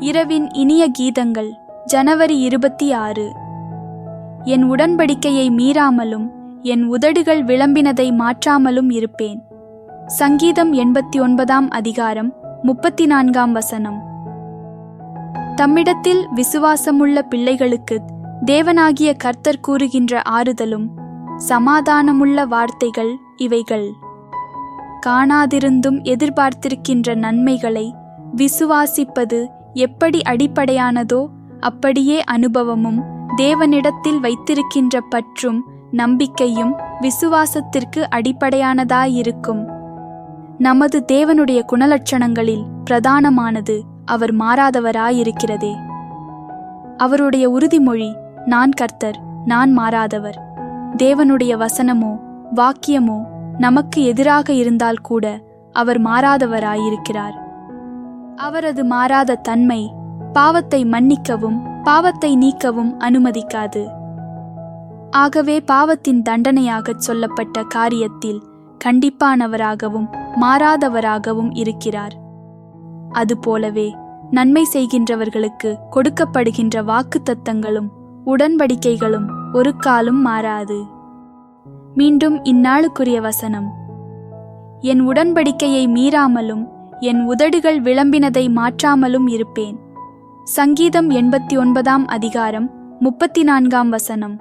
இரவின் இனிய கீதங்கள் ஜனவரி இருபத்தி ஆறு. என் உடன்படிக்கையை மீறாமலும் என் உதடுகள் விளம்பினதை மாற்றாமலும் இருப்பேன். சங்கீதம் எண்பத்தி ஒன்பதாம் அதிகாரம் முப்பத்தி நான்காம் வசனம். தம்மிடத்தில் விசுவாசமுள்ள பிள்ளைகளுக்கு தேவனாகிய கர்த்தர் கூறுகின்ற ஆறுதலும் சமாதானமுள்ள வார்த்தைகள் இவைகள். காணாதிருந்தும் எதிர்பார்த்திருக்கின்ற நன்மைகளை விசுவாசிப்பது எப்படி அடிப்படையானதோ அப்படியே அனுபவமும் தேவனிடத்தில் வைத்திருக்கின்ற பற்றும் நம்பிக்கையும் விசுவாசத்திற்கு அடிப்படையானதாயிருக்கும். நமது தேவனுடைய குணலட்சணங்களில் பிரதானமானது அவர் மாறாதவராயிருக்கிறதே. அவருடைய உறுதிமொழி நான் கர்த்தர் நான் மாறாதவர். தேவனுடைய வசனமோ வாக்கியமோ நமக்கு எதிராக இருந்தால் கூட அவர் மாறாதவராயிருக்கிறார். அவரது மாறாத தன்மை பாவத்தை மன்னிக்கவும் பாவத்தை நீக்கவும் அனுமதிக்காது. ஆகவே பாவத்தின் தண்டனையாகச் சொல்லப்பட்ட காரியத்தில் கண்டிப்பானவராகவும் மாறாதவராகவும் இருக்கிறார். அதுபோலவே நன்மை செய்கின்றவர்களுக்கு கொடுக்கப்படுகின்ற வாக்குத்தத்தங்களும் உடன்படிக்கைகளும் ஒரு காலும் மாறாது. மீண்டும் இந்நாளுக்குரிய வசனம். என் உடன்படிக்கையை மீறாமலும் என் உதடுகள் விளம்பினதை மாற்றாமலும் இருப்பேன். சங்கீதம் எண்பத்தி ஒன்பதாம் அதிகாரம் முப்பத்தி நான்காம் வசனம்.